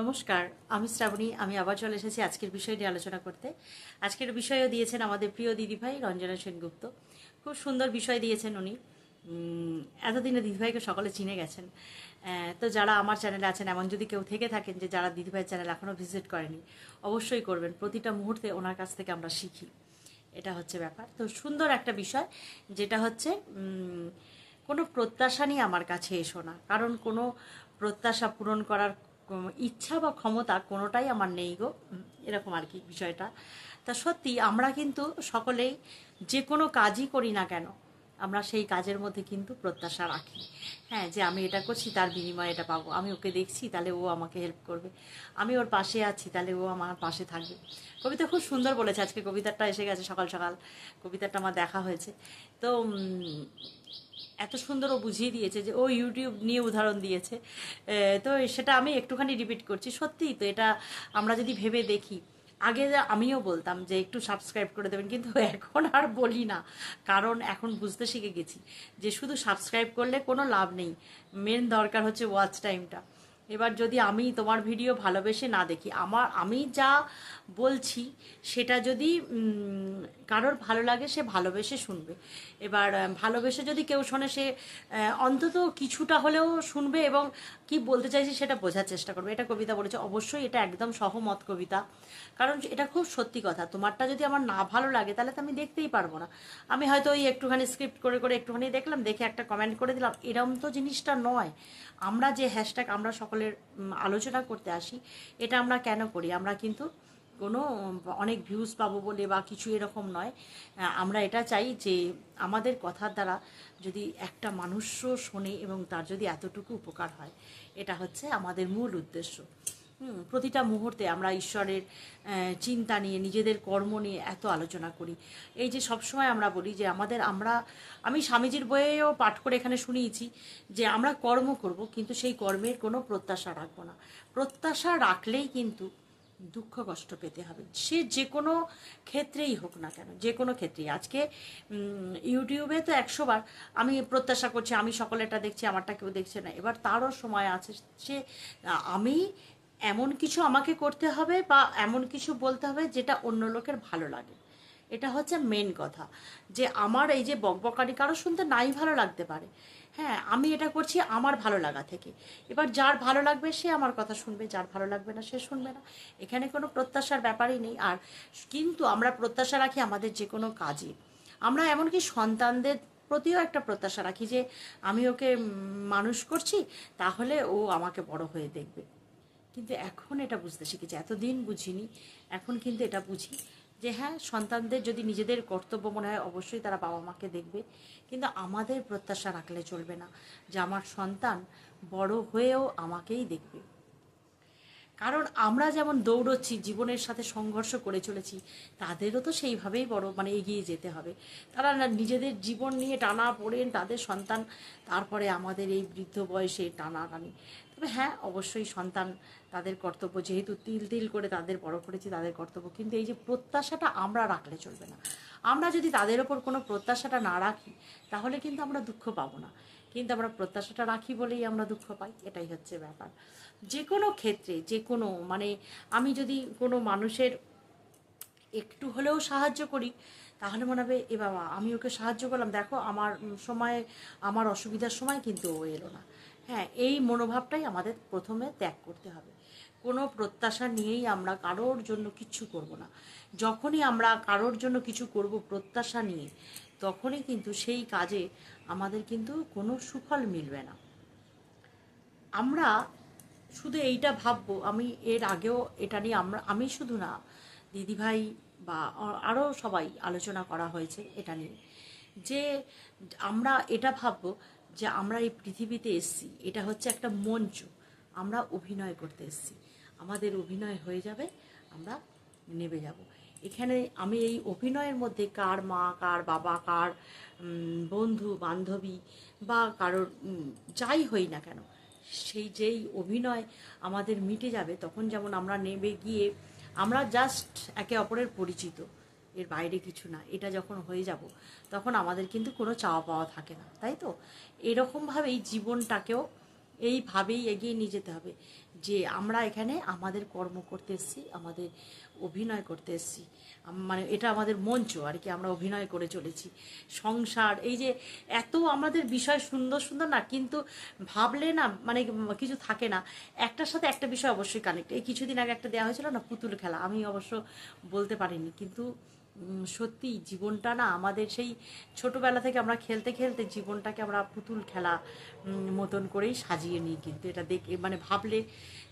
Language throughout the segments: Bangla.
নমস্কার, আমি শ্রাবণী, আমি আবার চলে এসেছি আজকের বিষয় নিয়ে আলোচনা করতে। আজকের বিষয়ও দিয়েছেন আমাদের প্রিয় দিদিভাই রঞ্জনা সেনগুপ্ত। খুব সুন্দর বিষয় দিয়েছেন উনি। এতদিনে দিদিভাইকে সকলে চিনে গেছেন। তো যারা আমার চ্যানেলে আছেন, এমন যদি কেউ থেকে থাকেন যে যারা দিদিভাইয়ের চ্যানেল এখনও ভিজিট করেনি, অবশ্যই করবেন। প্রতিটা মুহূর্তে ওনার কাছ থেকে আমরা শিখি। এটা হচ্ছে ব্যাপার। তো সুন্দর একটা বিষয়, যেটা হচ্ছে কোনো প্রত্যাশা নিয়ে আমার কাছে এসো না। কারণ কোনো প্রত্যাশা পূরণ করার ইচ্ছা বা ক্ষমতা কোনোটাই আমার নেই গো। এরকম আর কি বিষয়টা। তা সত্যি আমরা কিন্তু সকলেই যে কোনো কাজই করি না কেন, আমরা সেই কাজের মধ্যে কিন্তু প্রত্যাশা রাখি। হ্যাঁ যে আমি এটা করছি, তার বিনিময়ে এটা পাবো। আমি ওকে দেখছি, তাহলে ও আমাকে হেল্প করবে। আমি ওর পাশে আছি, তাহলে ও আমার পাশে থাকবে। কবিতা খুব সুন্দর বলেছে। আজকে কবিতাটা এসে গেছে সকাল সকাল। কবিতাটা আমার দেখা হয়েছে। তো এত সুন্দর ও বুঝিয়ে দিয়েছে যে, ও ইউটিউব নিয়ে উদাহরণ দিয়েছে। তো সেটা আমি একটুখানি রিপিট করছি। সত্যিই তো এটা আমরা যদি ভেবে দেখি, আগে আমিও বলতাম যে, একটু সাবস্ক্রাইব করে দেবেন, কিন্তু এখন আর বলি না। কারণ এখন বুঝতে শিখে গেছি যে, শুধু সাবস্ক্রাইব করলে কোনো লাভ নেই। মেন দরকার হচ্ছে ওয়াচ টাইমটা এবার যদি আমি তোমার ভিডিও ভালোবেসে না দেখি, আমার, আমি যা বলছি সেটা যদি কারোর ভালো লাগে সে ভালোবেসে শুনবে। এবার ভালোবেসে যদি কেউ শোনে সে অন্তত কিছুটা হলেও শুনবে এবং কি বলতে চাইছি সেটা বোঝার চেষ্টা করবে। এটা কবিতা বলেছে, অবশ্যই এটা একদম সহমত কবিতা। কারণ এটা খুব সত্যি কথা, তোমারটা যদি আমার না ভালো লাগে তাহলে তো আমি দেখতেই পারব না। আমি হয়তো ওই একটুখানি স্ক্রিপ্ট করে করে একটুখানি দেখলাম, দেখে একটা কমেন্ট করে দিলাম, এরম তো জিনিসটা নয়। আমরা যে হ্যাশট্যাগ আমরা সকলের আলোচনা করতে আসি। এটা আমরা কেন করি? আমরা কিন্তু কোনো, অনেক ভিউজ পাবো বলে বা কিছু এরকম নয়। আমরা এটা চাই যে আমাদের কথার দ্বারা যদি একটা মানুষও শোনে এবং তার যদি এতটুকু উপকার হয়, এটা হচ্ছে আমাদের মূল উদ্দেশ্য। প্রতিটা মুহূর্তে আমরা ঈশ্বরের চিন্তা নিয়ে, নিজেদের কর্ম নিয়ে এত আলোচনা করি। এই যে সবসময় আমরা বলি যে আমাদের, আমরা, আমি স্বামীজির বইয়েও পাঠ করে এখানে শুনিয়েছি যে আমরা কর্ম করব, কিন্তু সেই কর্মের কোনো প্রত্যাশা রাখব না। প্রত্যাশা রাখলেই কিন্তু দুঃখ কষ্ট পেতে হবে। সে যে কোনো ক্ষেত্রেই হোক না কেন, যে কোনো ক্ষেত্রেই। আজকে ইউটিউবে তো একশোবার আমি প্রত্যাশা করছি, আমি সকলেরটা দেখছি, আমারটা কেউ দেখছে না। এবার তারও সময় আছে, সে, আমি এমন কিছু আমাকে করতে হবে বা এমন কিছু বলতে হবে যেটা অন্য লোকের ভালো লাগে। এটা হচ্ছে মেন কথা। যে আমার এই যে বকবকানি কারও শুনতে নাই ভালো লাগতে পারে। হ্যাঁ আমি এটা করছি আমার ভালো লাগা থেকে। এবার যার ভালো লাগবে সে আমার কথা শুনবে, যার ভালো লাগবে না সে শুনবে না। এখানে কোনো প্রত্যাশার ব্যাপারই নেই। আর কিন্তু আমরা প্রত্যাশা রাখি আমাদের যে কোনো কাজে আমরা এমনকি সন্তানদের প্রতিও একটা প্রত্যাশা রাখি যে, আমি ওকে মানুষ করছি, তাহলে ও আমাকে বড় হয়ে দেখবে। কিন্তু এখন এটা বুঝতে শিখেছি, এতদিন বুঝিনি, এখন কিন্তু এটা বুঝি যে হ্যাঁ সন্তানদের যদি নিজেদের কর্তব্য মনে হয় অবশ্যই তারা বাবা মাকে দেখবে, কিন্তু আমাদের প্রত্যাশা রাখলে চলবে না যে আমার সন্তান বড় হয়েও আমাকেই দেখবে। কারণ আমরা যেমন দৌড়চ্ছি, জীবনের সাথে সংঘর্ষ করে চলেছি, তাদেরও তো সেইভাবেই বড় মানে এগিয়ে যেতে হবে। তারা না নিজেদের জীবন নিয়ে টানা পড়েন, তাদের সন্তান, তারপরে আমাদের এই বৃদ্ধ বয়সে টানা টানাটানি। তবে হ্যাঁ অবশ্যই সন্তান তাদের কর্তব্য, যেহেতু তিল তিল করে তাদের বড় করেছি, তাদের কর্তব্য। কিন্তু এই যে প্রত্যাশাটা আমরা রাখলে চলবে না। আমরা যদি তাদের ওপর কোনো প্রত্যাশাটা না রাখি, তাহলে কিন্তু আমরা দুঃখ পাবো না। কিন্তু আমরা প্রত্যাশাটা রাখি বলেই আমরা দুঃখ পাই, এটাই হচ্ছে ব্যাপার। যে কোনো ক্ষেত্রে যে কোনো মানে আমি যদি কোনো মানুষের একটু হলেও সাহায্য করি, তাহলে মনে হবে, এ বাবা, আমি ওকে সাহায্য করলাম। দেখো, আমার সময়, আমার অসুবিধার সময় কিন্তু ও এলো না। হ্যাঁ এই মনোভাবটাই আমাদের প্রথমে ত্যাগ করতে হবে। কোনো প্রত্যাশা নিয়েই আমরা কারোর জন্য কিচ্ছু করব না। যখনই আমরা কারোর জন্য কিছু করব প্রত্যাশা নিয়ে, তখনই কিন্তু সেই কাজে আমাদের কিন্তু কোনো সুফল মিলবে না। আমরা শুধু এইটা ভাববো, আমি এর আগেও এটা নিয়ে আমরা, আমি শুধু না, দিদিভাই বা আরও সবাই আলোচনা করা হয়েছে এটা নিয়ে। যে আমরা এটা ভাববো যে আমরা এই পৃথিবীতে এসছি, এটা হচ্ছে একটা মঞ্চ। আমরা অভিনয় করতে এসছি। আমাদের অভিনয় হয়ে যাবে, আমরা নেবে যাব। এখানে আমি এই অভিনয়ের মধ্যে কার মা, কার বাবা, কার বন্ধু, বান্ধবী বা কারোর যাই হই না কেন, সেই যেই অভিনয় আমাদের মিটে যাবে, তখন যেমন আমরা নেবে গিয়ে আমরা জাস্ট একে অপরের পরিচিত। এর বাইরে কিছু না, এটা যখন হয়ে যাব, তখন আমাদের কিন্তু কোনো চাওয়া পাওয়া থাকে না, তাই তো? এরকমভাবেই জীবনটাকেও এইভাবেই এগিয়ে নিয়ে যেতে হবে যে আমরা এখানে আমাদের কর্ম করতে এসেছি, আমাদের অভিনয় করতে এসেছি মানে এটা আমাদের মঞ্চ আর কি, আমরা অভিনয় করে চলেছি, সংসার, এই যে এত আমাদের বিষয় সুন্দর সুন্দর না, কিন্তু ভাবলে না মানে কিছু থাকে না, একটার সাথে একটা বিষয় অবশ্যই কানেক্ট এই কিছুদিন আগে একটা দেওয়া হয়েছিল না পুতুল খেলা, আমি অবশ্য বলতে পারিনি, কিন্তু সত্যি জীবনটা না আমাদের সেই ছোটবেলা থেকে আমরা খেলতে খেলতে জীবনটাকে আমরা পুতুল খেলা মতন করেই সাজিয়ে নিই কিন্তু এটা দেখে মানে ভাবলে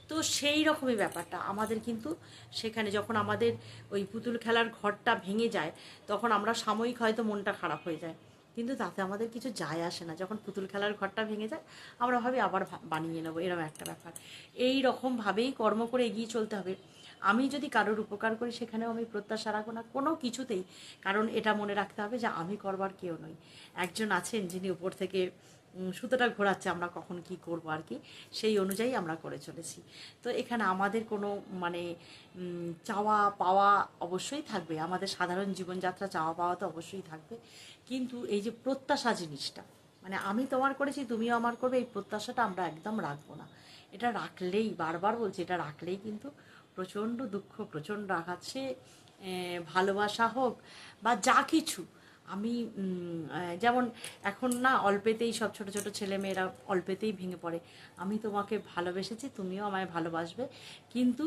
তো সেই রকমই ব্যাপারটা। আমাদের কিন্তু সেখানে যখন আমাদের ওই পুতুল খেলার ঘরটা ভেঙে যায়, তখন আমরা সাময়িক হয়তো মনটা খারাপ হয়ে যায়। কিন্তু তাতে আমাদের কিছু যায় আসে না। যখন পুতুল খেলার ঘরটা ভেঙে যায়, আমরা ভাবি আবার বানিয়ে নেব। এরকম একটা ব্যাপার। এই রকমভাবেই কর্ম করে এগিয়ে চলতে হবে। আমি যদি কারোর উপকার করি, সেখানেও আমি প্রত্যাশা রাখব না কোনো কিছুতেই। কারণ এটা মনে রাখতে হবে যে আমি করবার কেউ নই। একজন আছেন যিনি উপর থেকে সুতোটা ঘোরাচ্ছে আমরা কখন কি করব আর কি, সেই অনুযায়ী আমরা করে চলেছি। তো এখানে আমাদের কোনো মানে চাওয়া পাওয়া অবশ্যই থাকবে। আমাদের সাধারণ জীবনযাত্রা চাওয়া পাওয়া তো অবশ্যই থাকবে। কিন্তু এই যে প্রত্যাশা জিনিসটা মানে আমি তোমার করেছি, তুমিও আমার করবে, এই প্রত্যাশাটা আমরা একদম রাখব না। এটা রাখলেই, বারবার বলছি, এটা রাখলেই কিন্তু প্রচণ্ড দুঃখ, প্রচণ্ড আঘাত, সে ভালোবাসা হোক বা যা কিছু, আমি যেমন এখন না অল্পেতেই সব ছোট ছোট ছেলেমেয়েরা অল্পেতেই ভেঙে পড়ে। আমি তোমাকে ভালোবেসেছি, তুমিও আমায় ভালোবাসবে। কিন্তু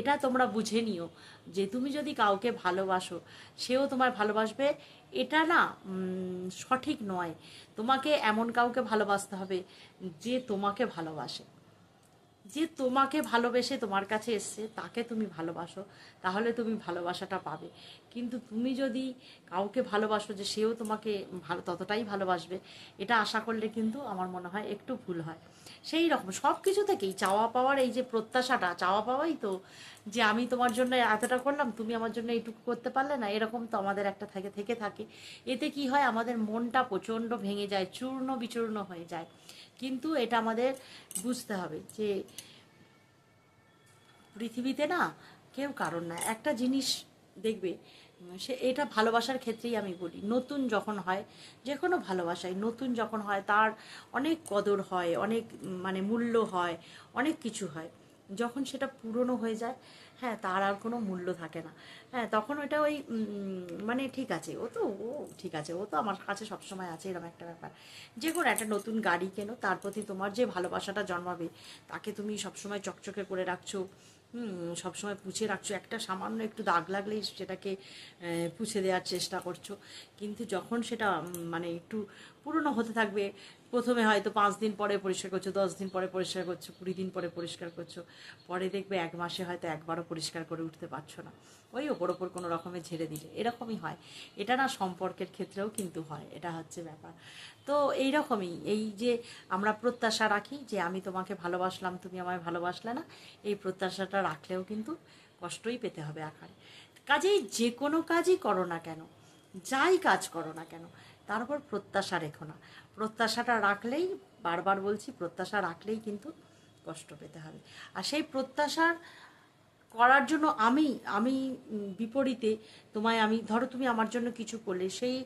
এটা তোমরা বুঝে নিও যে তুমি যদি কাউকে ভালোবাসো, সেও তোমায় ভালোবাসবে, এটা না সঠিক নয়। তোমাকে এমন কাউকে ভালোবাসতে হবে যে তোমাকে ভালোবাসে। যে তোমাকে ভালোবেসে তোমার কাছে এসছে তাকে তুমি ভালোবাসো তাহলে তুমি ভালোবাসাটা পাবে। কিন্তু তুমি যদি কাউকে ভালোবাসো যে সেও তোমাকে ভালো ততটাই ভালোবাসবে, এটা আশা করলে কিন্তু আমার মনে হয় একটু ভুল হয়। সেই রকম সব কিছু থেকেই চাওয়া পাওয়ার এই যে প্রত্যাশাটা, চাওয়া পাওয়াই তো যে আমি তোমার জন্য এতটা করলাম, তুমি আমার জন্য এইটুকু করতে পারলে না, এরকম তো আমাদের একটা থেকে থেকে থাকে। এতে কি হয়, আমাদের মনটা প্রচণ্ড ভেঙে যায়, চূর্ণ বিচূর্ণ হয়ে যায়। কিন্তু এটা আমাদের বুঝতে হবে যে পৃথিবীতে না কেউ কারণ না। একটা জিনিস দেখবে সে এটা ভালোবাসার ক্ষেত্রেই আমি বলি, নতুন যখন হয়, যে কোনো ভালোবাসায় নতুন যখন হয়, তার অনেক কদর হয়, অনেক মানে মূল্য হয়, অনেক কিছু হয়। যখন সেটা পুরনো হয়ে যায় হ্যাঁ তার আর কোনো মূল্য থাকে না। হ্যাঁ তখন ওইটা ওই মানে ঠিক আছে, ও তো, ও ঠিক আছে, ও তো আমার কাছে সবসময় আছে এরকম একটা ব্যাপার। যে কোনো একটা নতুন গাড়ি কেনো, তার প্রতি তোমার যে ভালোবাসাটা জন্মাবে, তাকে তুমি সবসময় চকচকে করে রাখছো সবসময় পুছে রাখছো, একটা সামান্য একটু দাগ লাগলেই সেটাকে পুছে দেওয়ার চেষ্টা করছ। কিন্তু যখন সেটা মানে একটু পুরনো হতে থাকবে প্রথমে হয়তো পাঁচ দিন পরে পরিষ্কার করছ, দশ দিন পরে পরিষ্কার করছ, কুড়ি দিন পরে পরিষ্কার করছ, পরে দেখবে এক মাসে হয়তো একবারও পরিষ্কার করে উঠতে পারছ না। ওই ওপর ওপর কোনো রকমে ঝেড়ে দিলে, এরকমই হয়। এটা না সম্পর্কের ক্ষেত্রেও কিন্তু হয়, এটা হচ্ছে ব্যাপার। তো এই রকমই এই যে আমরা প্রত্যাশা রাখি যে আমি তোমাকে ভালোবাসলাম, তুমি আমায় ভালোবাসলে না, এই প্রত্যাশাটা রাখলেও কিন্তু কষ্টই পেতে হবে আকারে। কাজেই যে কোনো কাজই করো না কেন, যাই কাজ করো না কেন তারপর প্রত্যাশা রেখো না। প্রত্যাশাটা রাখলেই, বারবার বলছি, প্রত্যাশা রাখলেই কিন্তু কষ্ট পেতে হবে। আর সেই প্রত্যাশার করার জন্য আমি আমি বিপরীতে তোমায় আমি, ধরো তুমি আমার জন্য কিছু করলে, সেই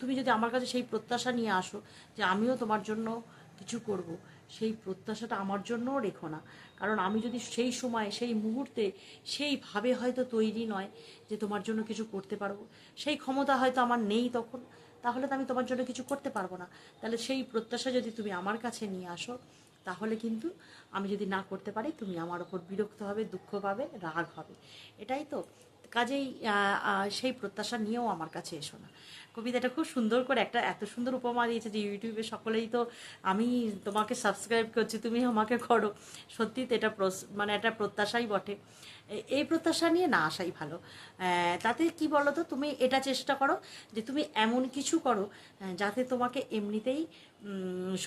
তুমি যদি আমার কাছে সেই প্রত্যাশা নিয়ে আসো যে আমিও তোমার জন্য কিছু করব, সেই প্রত্যাশাটা আমার জন্যও রেখো না। কারণ আমি যদি সেই সময়, সেই মুহূর্তে, সেইভাবে হয়তো তৈরি নয় যে তোমার জন্য কিছু করতে পারব। সেই ক্ষমতা হয়তো আমার নেই তখন, তাহলে তো আমি তোমার জন্য কিছু করতে পারব না। তাহলে সেই প্রত্যাশা যদি তুমি আমার কাছে নিয়ে আসো, তাহলে কিন্তু আমি যদি না করতে পারি, তুমি আমার ওপর বিরক্ত হবে, দুঃখ পাবে, রাগ হবে। এটাই তো। কাজেই সেই প্রত্যাশা নিয়েও আমার কাছে এসো না। কবিতাটা খুব সুন্দর করে একটা এত সুন্দর উপমা দিয়েছে যে ইউটিউবে সকলেই তো, আমি তোমাকে সাবস্ক্রাইব করছি তুমি আমাকে করো। সত্যি তো এটা মানে একটা প্রত্যাশাই বটে। এই প্রত্যাশা নিয়ে না আসাই ভালো। তাতে কি বলো তো তুমি এটা চেষ্টা করো যে তুমি এমন কিছু করো যাতে তোমাকে এমনিতেই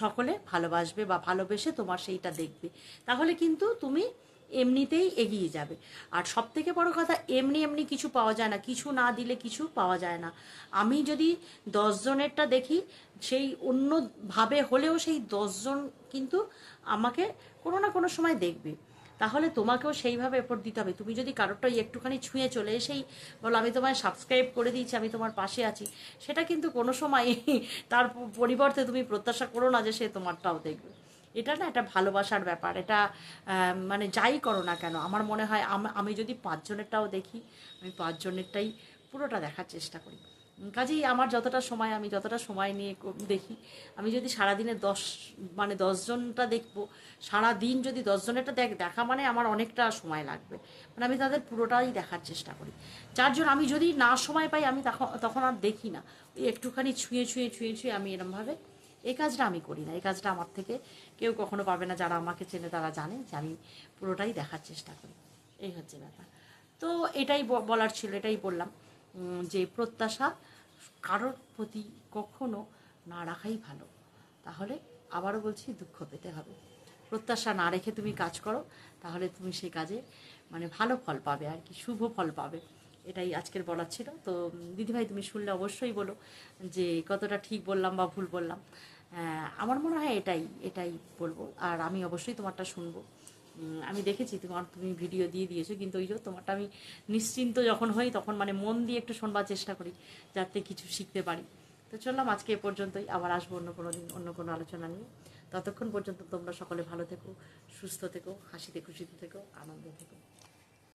সকলে ভালোবাসবে বা ভালোবেসে তোমার সেইটা দেখবে। তাহলে কিন্তু তুমি এমনিতেই এগিয়ে যাবে। আর সব থেকে বড় কথা, এমনি এমনি কিছু পাওয়া যায় না। কিছু না দিলে কিছু পাওয়া যায় না। আমি যদি দশজনেরটা দেখি, সেই অন্যভাবে হলেও সেই দশজন কিন্তু আমাকে কোনো না কোনো সময় দেখবে। তাহলে তোমাকেও সেইভাবে এফোর্ট দিতে হবে। তুমি যদি কারোরটা একটুখানি ছুঁয়ে চলে এসেই বলো, আমি তোমায় সাবস্ক্রাইব করে দিয়েছি, আমি তোমার পাশে আছি। সেটা কিন্তু কোনো সময় তার পরিবর্তে তুমি প্রত্যাশা করো না যে সে তোমারটাও দেখবে। এটা না একটা ভালোবাসার ব্যাপার, এটা মানে যাই করো না কেন, আমার মনে হয় আম- যদি পাঁচজনেরটাও দেখি, আমি পাঁচজনেরটাই পুরোটা দেখার চেষ্টা করি। কাজেই আমার যতটা সময়, আমি যতটা সময় নিয়ে দেখি, আমি যদি সারাদিনে দশ মানে দশজনটা দেখব, সারাদিন যদি দশজনেরটা দেখ, দেখা মানে আমার অনেকটা সময় লাগবে। মানে আমি তাদের পুরোটাই দেখার চেষ্টা করি। যার জন্য আমি যদি না সময় পাই, আমি তখন আর দেখি না। একটুখানি ছুঁয়ে ছুঁয়ে ছুঁয়ে ছুঁয়ে আমি এরমভাবে এই কাজটা আমি করি না, এই কাজটা আমার থেকে কেউ কখনো পাবে না যারা আমাকে চেনে তারা জানে যে আমি পুরোটাই দেখার চেষ্টা করি। এই হচ্ছে ব্যাপার। তো এটাই বলার ছিল, এটাই বললাম যে প্রত্যাশা কারোর প্রতি কখনো না রাখাই ভালো। তাহলে আবারও বলছি, দুঃখ পেতে হবে। প্রত্যাশা না রেখে তুমি কাজ করো, তাহলে তুমি সেই কাজে মানে ভালো ফল পাবে আর কি, শুভ ফল পাবে। এটাই আজকের বলার ছিল। তো, দিদিভাই, তুমি শুনলে অবশ্যই বলো যে কতটা ঠিক বললাম বা ভুল বললাম। আমার মনে হয় এটাই এটাই বলব। আর আমি অবশ্যই তোমারটা শুনব। আমি দেখেছি তোমার, তুমি ভিডিও দিয়ে দিয়েছ, কিন্তু ওই তোমারটা আমি নিশ্চিন্ত যখন হই তখন মানে মন দিয়ে একটু শোনবার চেষ্টা করি, যাতে কিছু শিখতে পারি। তো চললাম, আজকে এ পর্যন্তই। আবার আসব অন্য কোনো দিন, অন্য কোনো আলোচনা নিয়ে। ততক্ষণ পর্যন্ত তোমরা সকলে ভালো থেকো, সুস্থ থেকো, হাসিতে খুশিতে থেকো, আনন্দে থেকো।